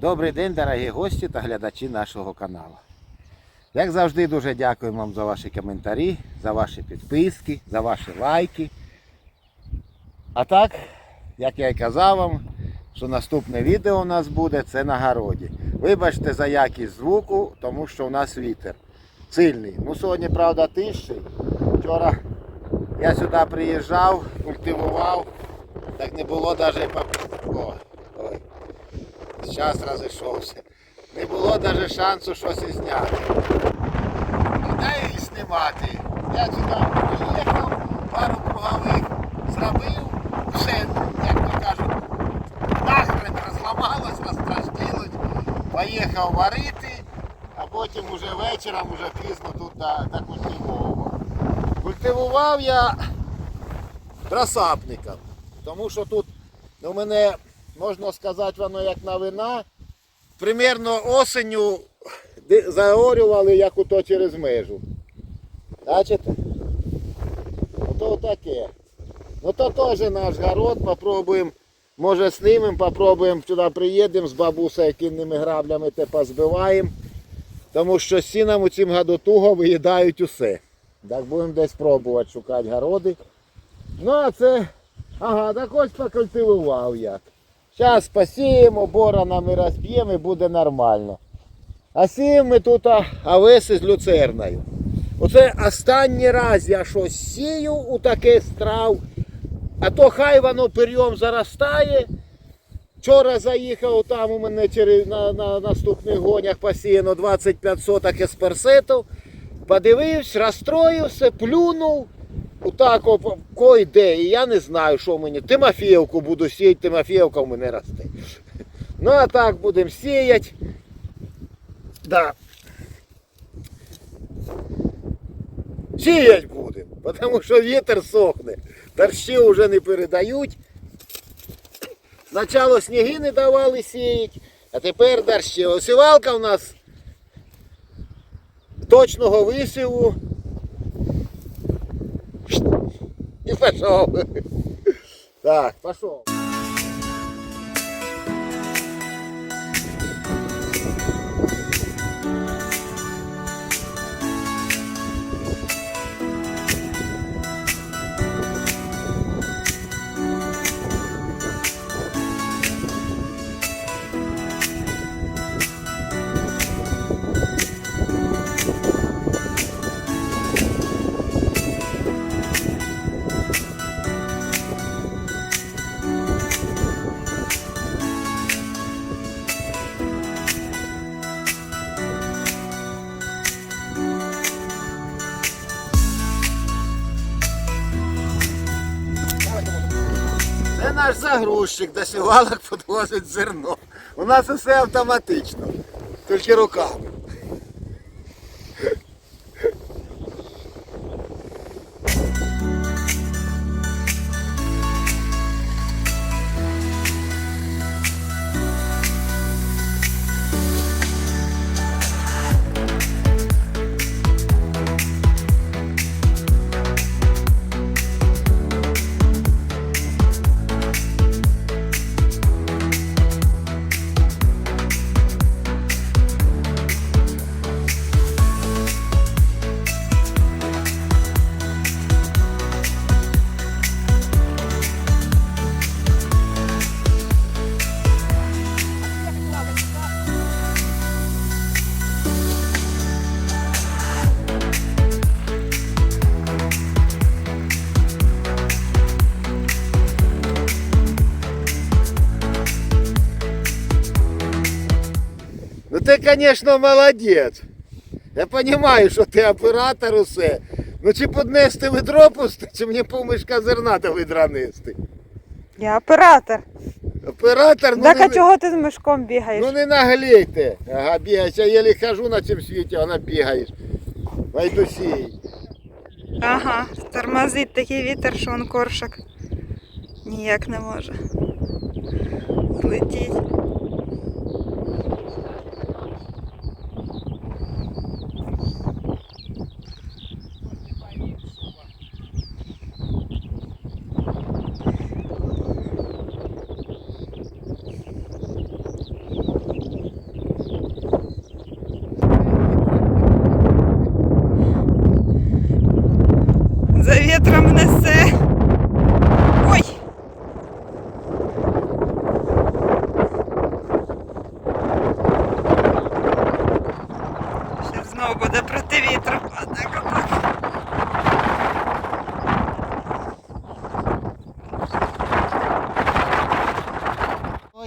Добрий день, дорогі гості та глядачі нашого каналу. Як завжди, дуже дякую вам за ваші коментарі, за ваші підписки, за ваші лайки. А так, як я і казав вам, що наступне відео у нас буде це на городі. Вибачте за якість звуку, тому що у нас вітер сильний. Ну сьогодні, правда, тиший. Вчора я сюди приїжджав, культивував, так не було навіть О. Зараз розійшовся. Не було навіть шансу щось і зняти. Ну, дай її знімати. Я сюди приїхав, пару кругових зробив, все, як то кажуть, нахрен розламалось, розтрастилось, поїхав варити, а потім уже вечором, уже пізно тут до, до культивовував. Культивував я тросапником, тому що тут у мене, можна сказати, воно як новина. Примерно осенню ди- заорювали, як ото через межу. Бачите? Ото таке. Ну то теж наш город, попробуємо, може снимемо, попробуємо сюди приїдемо з бабусею кінними граблями те позбиваємо. Тому що сіном у цім году туго виїдають усе. Так будемо десь пробувати шукати городи. Ну а це, ага, так ось покультивував як. Зараз посіємо, боронами розб'ємо і буде нормально. А сіємо ми тут овеси з люцерною. Оце останній раз я щось сію у таке страв, а то хай воно перйом заростає. Вчора заїхав там у мене через, на, на наступних гонях посіяно 25 соток есперсету. Подивився, розстроївся, плюнув. Отак о, кой де. І я не знаю, що мені. Тимофіївку буду сіяти, Тимофіївка в мене росте. Ну а так будемо сіяти. Да. Сіять будемо, тому що вітер сохне. Торщі вже не передають. Спочатку сніги не давали сіять, а тепер дощі. Осівалка у нас точного висіву. І пішов. Так, пішов. Загрузчик до сівалок підвозить зерно. У нас усе автоматично. Тільки руками. Ти, звісно, молодець. Я розумію, що ти оператор усе. Ну чи піднести ведро пусти, чи мені помишка зерна до ведра нести. Я оператор. Оператор, ну, так а не, чого ти з мішком бігаєш? ну не наглійте. Ага, бігаєш. Я єлі хожу на цьому світі, а вона бігаєш. Вайду сій. Ага, тормозить такий вітер, що он коршак ніяк не може. Злетіть.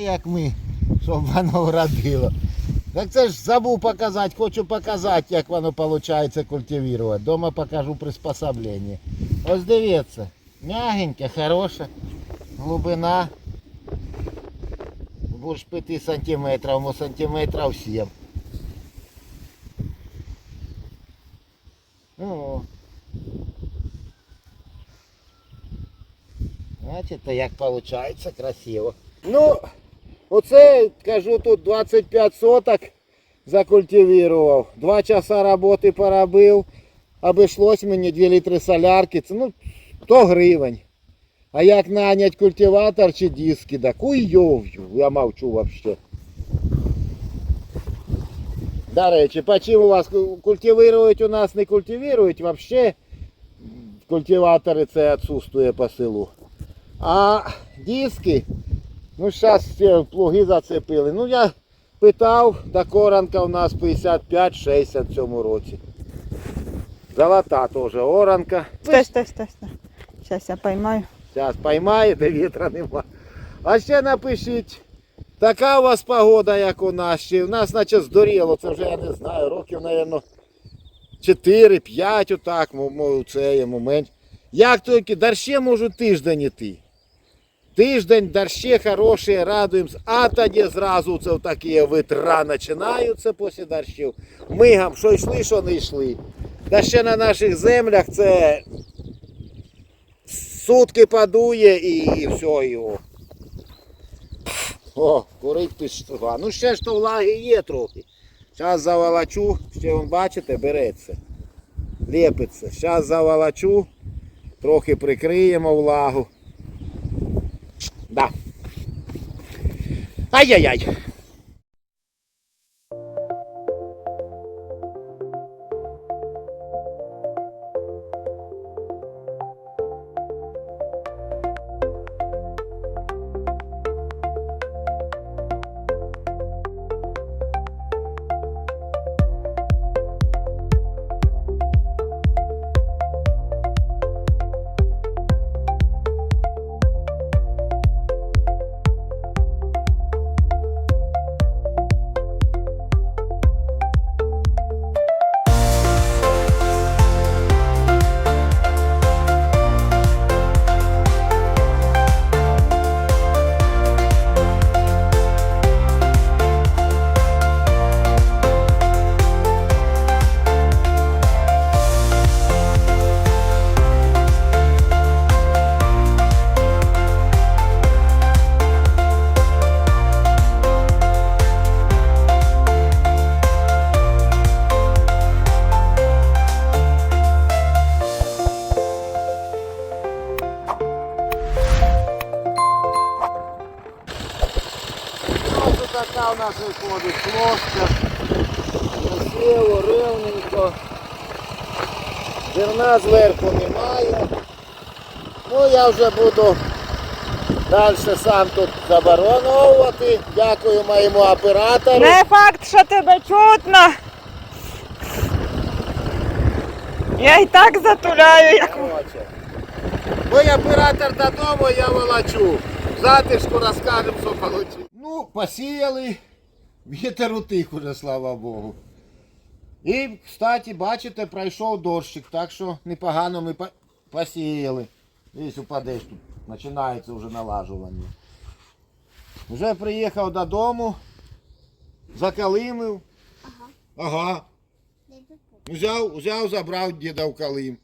як ми, щоб воно вродило. Так це ж забув показати, хочу показати, як воно виходить культивувати. Дома покажу приспособлення. Ось дивіться, м'ягеньке, хороше, глибина. Більше 5 сантиметрів, ну сантиметрів 7. Ну, Бачите, як виходить красиво. Ну, оце, кажу, тут 25 соток закультивував. Два часа роботи поробив. Обійшлось мені 2 літри солярки. Це ну 100 гривень. А як нанять культиватор чи диски, да куйов'ю, я мовчу вообще. До речі, почему у вас ку- культивують у нас не культивують, вообще культиватори це відсутствує по селу. А диски, ну зараз плуги зацепили. Ну я питав, до коранка у нас 55-60 в цьому році. Золота теж оранка. Стой, стой, стой, стой. Зараз я поймаю. Зараз поймає, де вітра нема. А ще напишіть, така у вас погода, як у нас. Чи у нас наче здоріло, це вже я не знаю, років, мабуть, 4-5 отак, це є момент. Як тільки дощі можуть тиждень іти. Тиждень дощі хороші, радуємось, а тоді зразу це такі витра починаються після дощів. Мигом, що йшли, що не йшли. Та ще на наших землях це сутки подує і, все його. О, курить пішла. Ну ще ж то влаги є трохи. Зараз заволочу, ще вон бачите, береться. Лепиться. Зараз заволочу, трохи прикриємо влагу. Да. Ай-яй-яй. Ну я вже буду далі сам тут забороновувати. Дякую моєму оператору. Не факт, що тебе чутно. Я і так затуляю, як. Мой оператор додому, я волочу. Затишку розкажемо, що получилось. Ну, посіяли. Вітер утих уже, слава Богу. І, кстати, бачите, пройшов дощик, так що непогано ми посіяли. Десь упадеш тут. Починається вже налажування. Вже приїхав додому, закалимив. Ага. Взяв, взяв, забрав діда в Калим.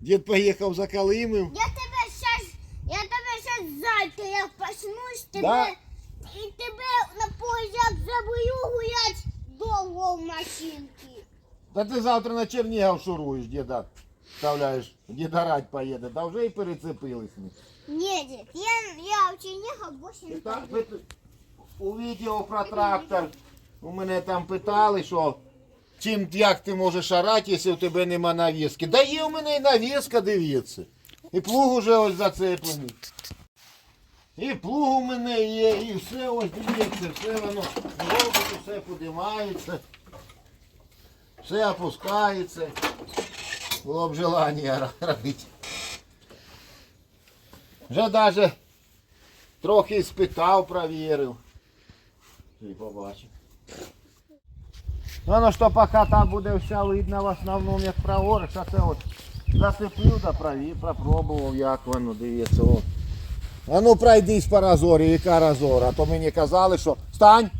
Дід поїхав за Калимів. Я тебе сейчас, я тебе сейчас завтра я проснусь, тебе Да. і тебе на поїзд забою гулять довго в машинці. Та ти завтра на Чернігів шуруєш, діда. Вставляєш, діда рать поїде. Та вже і перецепились ми. Ні, дід, я, я в більше не І так, ви у відео про трактор у мене там питали, що чим як ти можеш орати, якщо в тебе нема навіски. Да є у мене і навіска, дивіться. І плуг уже ось зацеплений. І плуг у мене є, і все ось дивіться, все воно робить, все подимається, все опускається. Було б желання робити. Вже навіть трохи спитав, провірив. Ти побачив. Ну, ну що поки там буде все видно в основному, як праворуч, а це от засиплю да прові, пропробував, як воно, дивіться. О. А ну пройдись по розорі, яка розора, а то мені казали, що стань.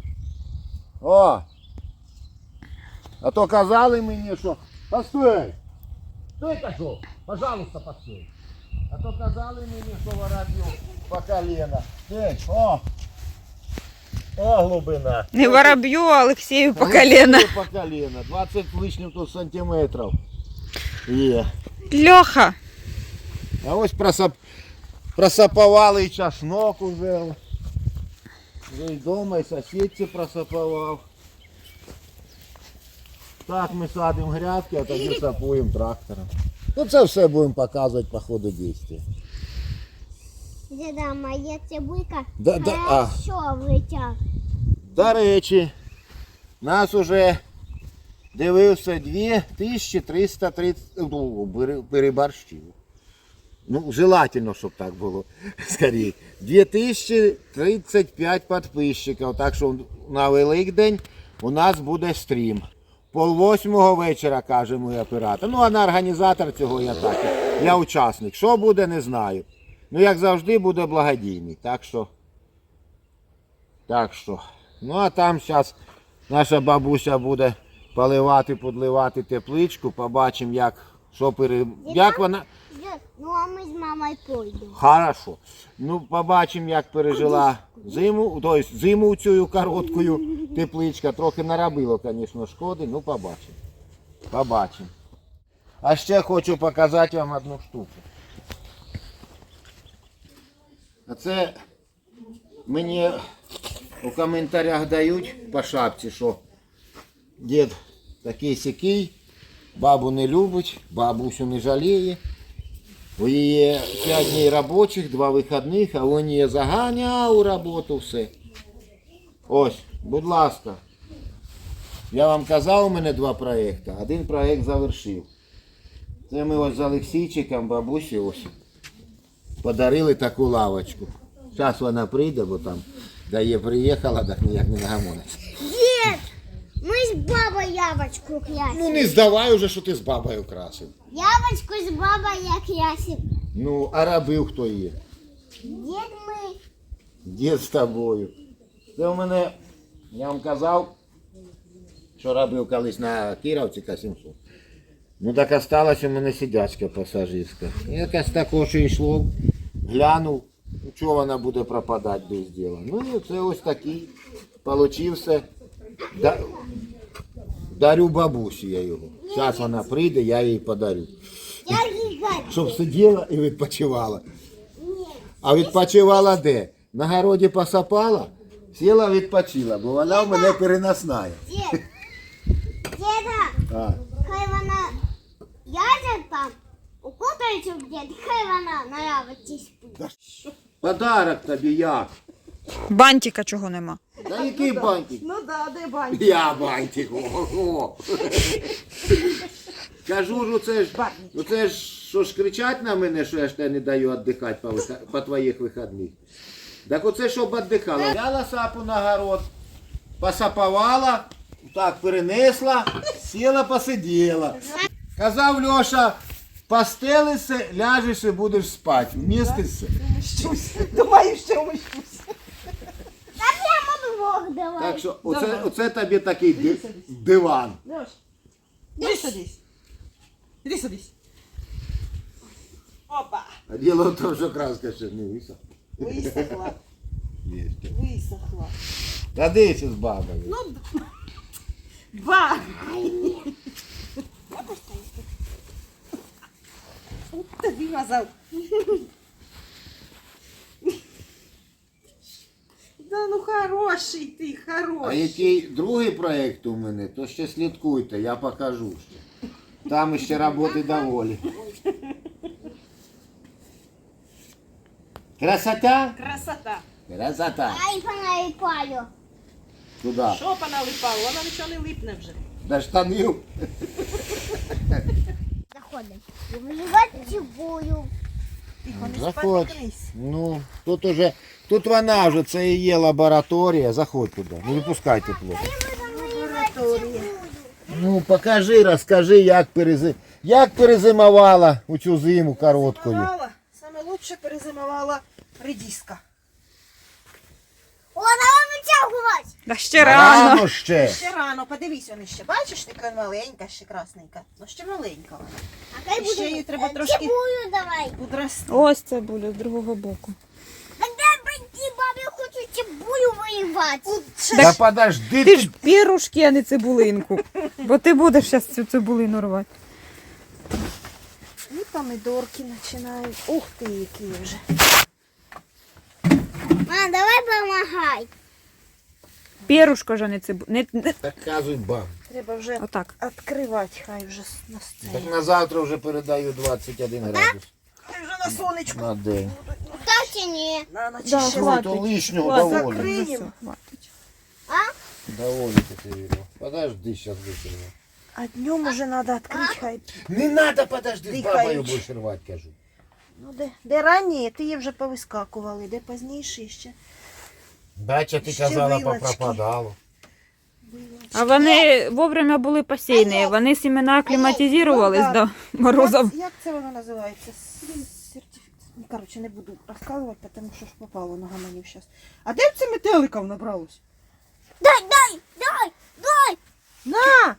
О! А то казали мені, що постой! Стой, кажу, пожалуйста, постой. А то казали мені, що воробів по колено. Стой, о! О, глибина. Не вороб'ю, а Олексію по колено. По колено. 20 лишнім тут сантиметрів. Є. Льоха, А ось просап... просапували і часнок уже. Вже й дома, і сусідці просапував. Так ми садимо грядки, а тоді сапуємо трактором. Ну це все будемо показувати по ходу дійства. Деда, моя цибулька Да, да, а. хорошо витяг. До речі, нас уже дивився 2330 ну, переборщив. Ну, желательно, щоб так було. Скоріше. 2035 підписчиків. Так що на Великдень у нас буде стрім. Пол восьмого вечора, каже мій оператор. Ну, а на організатор цього я так. Я учасник. Що буде, не знаю. Ну, як завжди, буде благодійний. Так що. Так що. Ну а там зараз наша бабуся буде поливати, подливати тепличку, побачимо, як, що пере... як вона. Ну а ми з мамою пойдемо. Хорошо. Ну, побачимо, як пережила зиму, тобто зиму цю короткою тепличка. Трохи наробило, звісно, шкоди, ну побачимо. Побачимо. А ще хочу показати вам одну штуку. А це мені у коментарях дають по шапці, що дід такий сякий, бабу не любить, бабусю не жаліє. У її 5 днів робочих, 2 вихідних, а він її заганяв у роботу все. Ось, будь ласка. Я вам казав, у мене два проекти. Один проект завершив. Це ми ось з Олексійчиком, бабусі ось подарили таку лавочку. Зараз вона прийде, бо там дає приїхала, так ніяк не нагамониться. Дед, ми з бабою яблочку красимо. Ну не здавай уже, що ти з бабою красив. Яблочку з бабою я красив. Ну, а робив хто є? Дед ми. Дід з тобою. Це у мене, я вам казав, що робив колись на Кіровці К-700. Ну так осталась у мене сидячка пасажирська. Якось тако, що йшло, глянув, ну, чого вона буде пропадати без діла. Ну і це ось такий получився. Да, дарю бабусі я його. Зараз вона прийде, я їй подарю. Я. Щоб сиділа і відпочивала. А відпочивала де? На городі посапала, сіла відпочила, бо вона в мене переносна. Дед. Деда, А. хай вона ляже там, укутається в дід, хай вона на яблоці спить. Подарок тобі як? бантика чого нема. Та який бантик? Ну да, де баньки? Я бантик. Ого. Кажу ж, оце ж, оце ж, що ж кричать на мене, що я ж тебе не даю віддихати по, виха- по твоїх вихідних. Так оце щоб віддихала. Взяла сапу на город, посапувала, так перенесла, сіла, посиділа. Казав Льоша, постелися, ляжеш і будеш спати. Вмістишся. Думаю, що умищусь. Та прямо давай. Так що оце, оце тобі такий ди- диван. Леш, іди садись. Іди садись. Опа, А діло в тому, що краска ще не висохла. висохла, Є ще. висохла. Та дивися з бабою. Ну, два. Тобі казав. Да ну хороший ти, А хороший. який другий проєкт у мене, то ще слідкуйте, я покажу ще. Там ще роботи доволі. Красота? Красота. Красота. Ай, поналіпаю. Куда? Що поналипало? Вона нічого не липне вже. До штанів. Заходимо. Вливати цибулю. Тихо, не Заходь. Ну, тут уже, тут вона вже, це і є лабораторія. Заходь туди. Не випускай тепло. Лабораторія. Ну, покажи, розкажи, як, перези... як перезимувала у цю зиму короткою. Перезимувала. Саме лучше перезимувала редиска. О, давай витягувати. Да ще рано. Рано ще. Ще рано, подивись, вони ще. Бачиш, така маленька, ще красненька. Ну ще маленька вона. А хай ще її треба трошки- цибулю давай. Подросте. Ось це буде з другого боку. А де бабі, я хочу цибулю воювати. Та подожди Ти ж пірушки, а не цибулинку. Бо ти будеш зараз цю цибулину рвати. І помидорки починають. Ух ти, які вже. Мам, давай помагай. Пірушка ж, а не цибу. Не, не... Показуй бам. Треба вже Отак. відкривати, хай вже на Так сцені. на завтра вже передаю 21 градус Хай вже на сонечку. на день. Так чи ні? На ночі Да, ще хватить. то лишнього Хватить. доволі. Закриємо. Хватить. Доволі ти його. Подожди, зараз викину. А днем уже треба відкрити, хай. Не надо, подожди, з бабою будеш рвати, кажу. Ну, де, де ранні, ти її вже повискакували, де пізніше ще. Бача, ти Ще казала, вилочки. попропадало. А вони вовремя були посіяні, вони семена акліматизувались Ну, да. до морозів. Як, як це воно називається? Сертифікат. Ну, коротше, не буду розказувати, тому що ж попало на гаманів зараз. А де б це метеликів набралось? Дай, дай, дай, дай. На!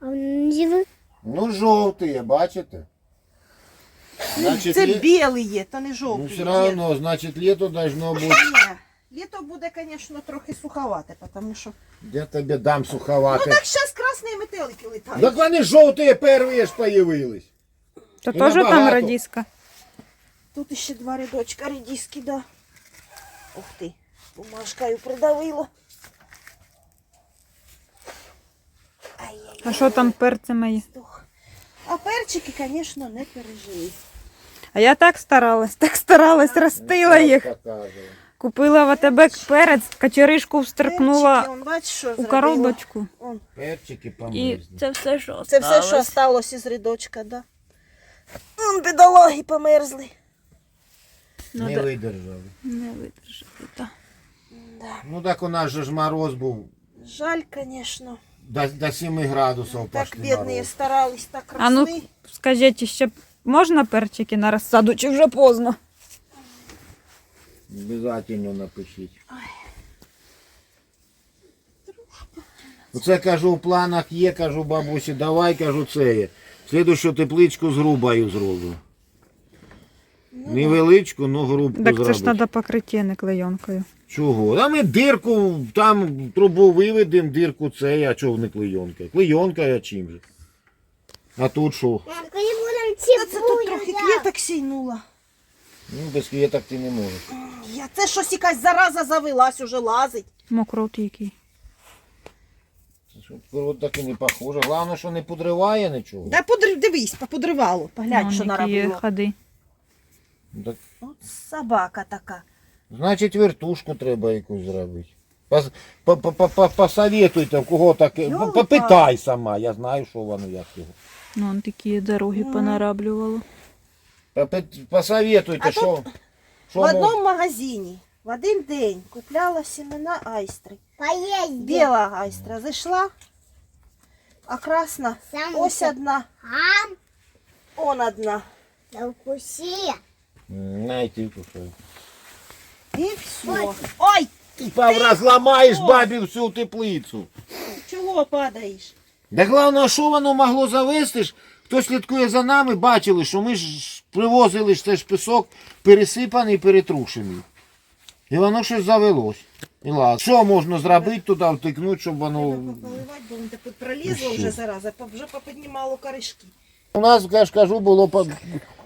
А не Ну, жовтий, бачите? Значить, Це лі- білий є, то не Ну, жовтий. все є. равно, значить, літо должно бути. Ні, Літо буде, звісно, трохи суховате, тому що... Я тобі дам Ну так зараз красні метелики літають. Так вони жовті перші ж появились. То І теж там набагато. радіска. Тут ще два рядочка редиски, да. Ух ти, бумажкою придавило. Ай-яй-яй. А що там перцями є? Здох. А перчики, звісно, не пережили. А я так старалась, так старалась, ростила їх. Купила в АТБ перець, качеришку встрикнула у коробочку. Перчики І померзли. це все, що Це все, що осталось із рядочка, да. Он, бідологи померзли. Ну, Не да. видержали. Не видержали, так. Да. Ну так у нас же ж мороз був Жаль, звісно. до, до 7 градусів Так пошли бідні мороз. старались, так А ну, росли. скажіть, ще можна перчики на розсаду, чи вже поздно? Обязательно напишіть. Оце кажу, в планах є, кажу бабусі, давай, кажу, це є. Слідущу тепличку з грубою зроблю. Невеличку, ну грубку Так це ж треба покриття не клейонкою. Чого? А ми дирку, там трубу виведемо, дирку це, а чого не клейонка? Клейонка, а чим же? А тут що? Коли будемо Та це тут трохи квіток сійнула. Ну, без квіток ти не можеш. Я це щось якась зараза завелась, уже лазить. Мокрот який. Щоб так і не похоже. Головне, що не подриває нічого. Да подри... дивись, поподривало. Поглянь, що які наробило. ходи. Так, От собака така. значить, вертушку треба якусь зробити. Пос- по- по- по- по- Посоветуйте, в кого таке. Попитай сама, я знаю, що воно як його. Ну, он такі дороги Ну. понараблювало. Попи- Посоветуйте, А що. що В мов- одному магазині в один день купляла семена айстри. Поїзді. Біла айстра зайшла, а красна Сам ось усё. одна, Гам, он одна. да вкуси. М, Найти кушай. І все. Ой, Ти Павра, зламаєш бабі всю теплицю. чого падаєш? Да головне, що воно могло завести ж? Хто слідкує за нами, бачили, що ми ж привозили ж це ж пісок пересипаний, перетрушений. І воно щось завелось. І ладно. Що можна зробити туди, втикнути, щоб воно. Поливати, бо він тут пролізло Ну, вже зараза, вже попіднімало коришки. У нас, я ж кажу, було по-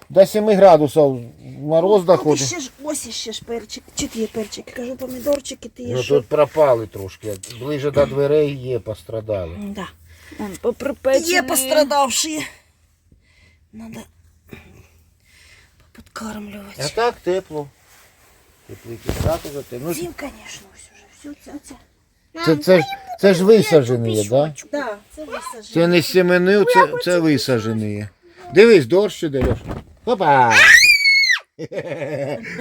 до 7 градусів мороз Тут доходить. ще ж, ось іще ж перчик, чи ти є перчик, кажу, помідорчики, ти є Ну тут пропали трошки. Ближе до дверей є, пострадали. Да. Он поприпечений. Є пострадавші. Надо подкармлювати. А так тепло. Теплики хати за те. Ну, Зим, звісно, ось уже. Все, це, це. це, це, ж, це ж висаджені є, так? Да? Да, це висаджено. Це не з семени, це, це висаджені є. Дивись, дощ іде, Льош. Опа!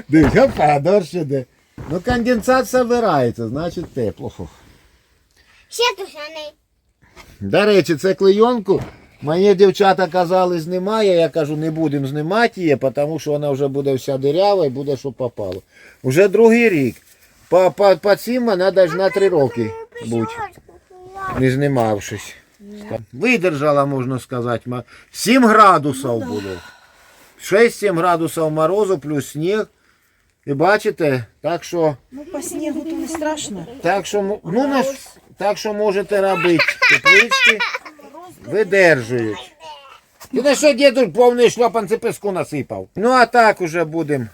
Дивись, опа, дощ іде. Ну конденсат собирається, значить тепло. Ще тушаний. До речі, це клейонку. Мені дівчата казали, знімає, я кажу, не будемо знімати її, тому що вона вже буде вся дирява і буде, що попало. Уже другий рік. По, по, по цим вона навіть на три роки будь, не знімавшись. Видержала, можна сказати, 7 градусів було. 6-7 градусів морозу плюс сніг. І бачите, так що Ну, по снігу то не страшно. так що, ну, наш, так що можете робити теплички, видержують. Ти на що діду повний шльопанці піску насипав? Ну а так уже будемо.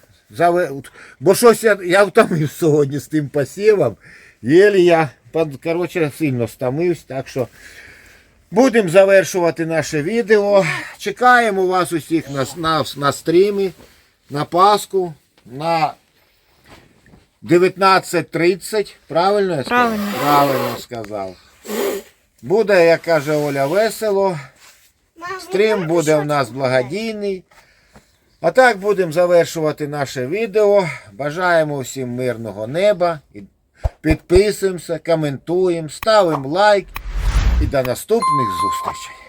Бо щось я, я втомив сьогодні з тим посівом. Єлі я коротше, сильно стомився, так що будемо завершувати наше відео. Чекаємо вас усіх на, на, на стрімі, на Пасху, на 19.30, правильно я сказав? Правильно. Правильно сказав. Буде, як каже Оля, весело. Стрім буде у нас благодійний. А так будемо завершувати наше відео. Бажаємо всім мирного неба. Підписуємося, коментуємо, ставимо лайк. І до наступних зустрічей.